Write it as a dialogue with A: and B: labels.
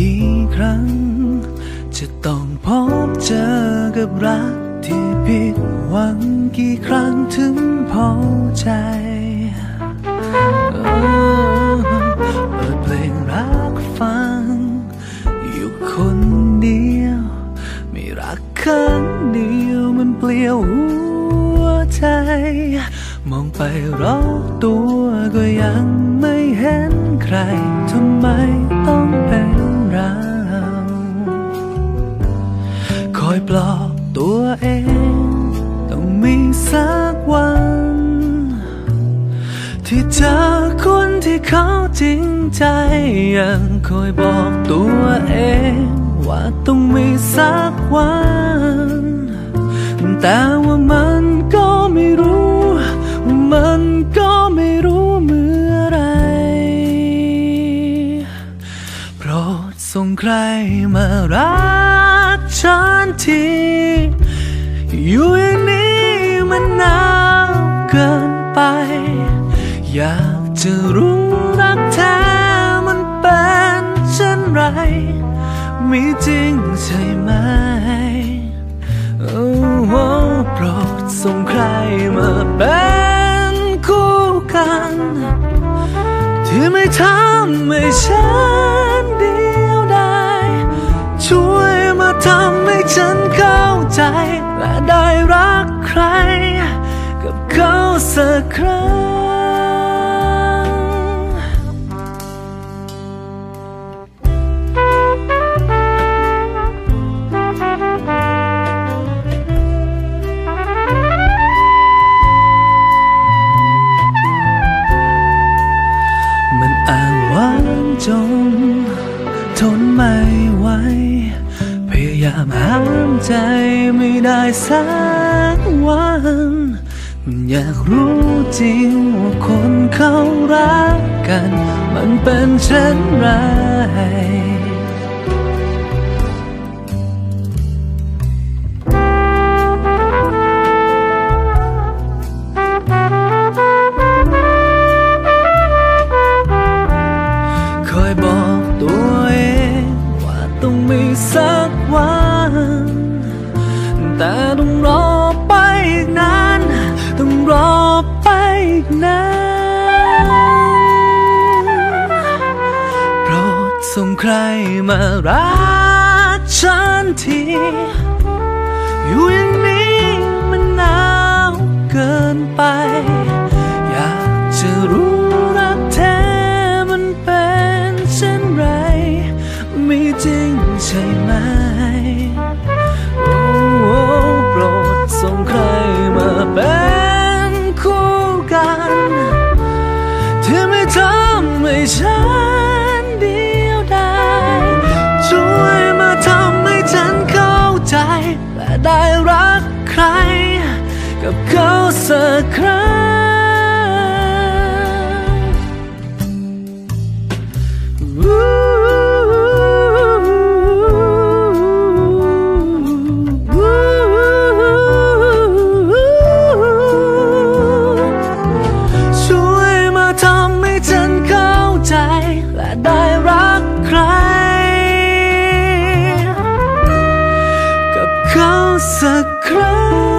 A: กี่ครั้ง จะต้องพบเจอกับรักที่ผิดหวังกี่ครั้งถึงพอใจเออเปิดเพลงรักฟัง อยู่คนเดียว ไม่รักครั้งเดียวมันเปลี่ยวหัวใจ มองไปรอบตัวก็ยังไม่เห็นใครทำไม ลอบตัวเอง ต้องมีสักวัน ที่เจอคนที่เขาจริงใจ ยังคอยบอกตัวเอง ว่าต้องมีสักวัน แต่ว่ามันก็ไม่รู้ มันก็ไม่รู้เมื่อไรโปรดส่งใครมารัก ที อยู่อย่างนี้มันหนาวเกินไป อยากจะรู้รักแท้มันเป็นเช่นไร มีจริงใช่ไหมโอ้โหโปรดส่งใครมาเป็นคู่กัน ที่ไม่ทำให้ฉันเดียวดายช่วยมาทำให้ฉัน ใจและได้รักใคร กับเขาสักครั้ง มันอ้างว้างจนทนไม่ไหว ยายามห้ามใจไม่ได้สักวัน มันอยากรู้จริงว่าคนเขารักกัน มันเป็นเช่นไร แต่ต้องรอไปอีกนาน ต้องรอไปอีกนานโปรดส่งใครมารักฉันที อยู่อย่างนี้ และได้รักใคร กับเขาสักครั้ง สักครั้ง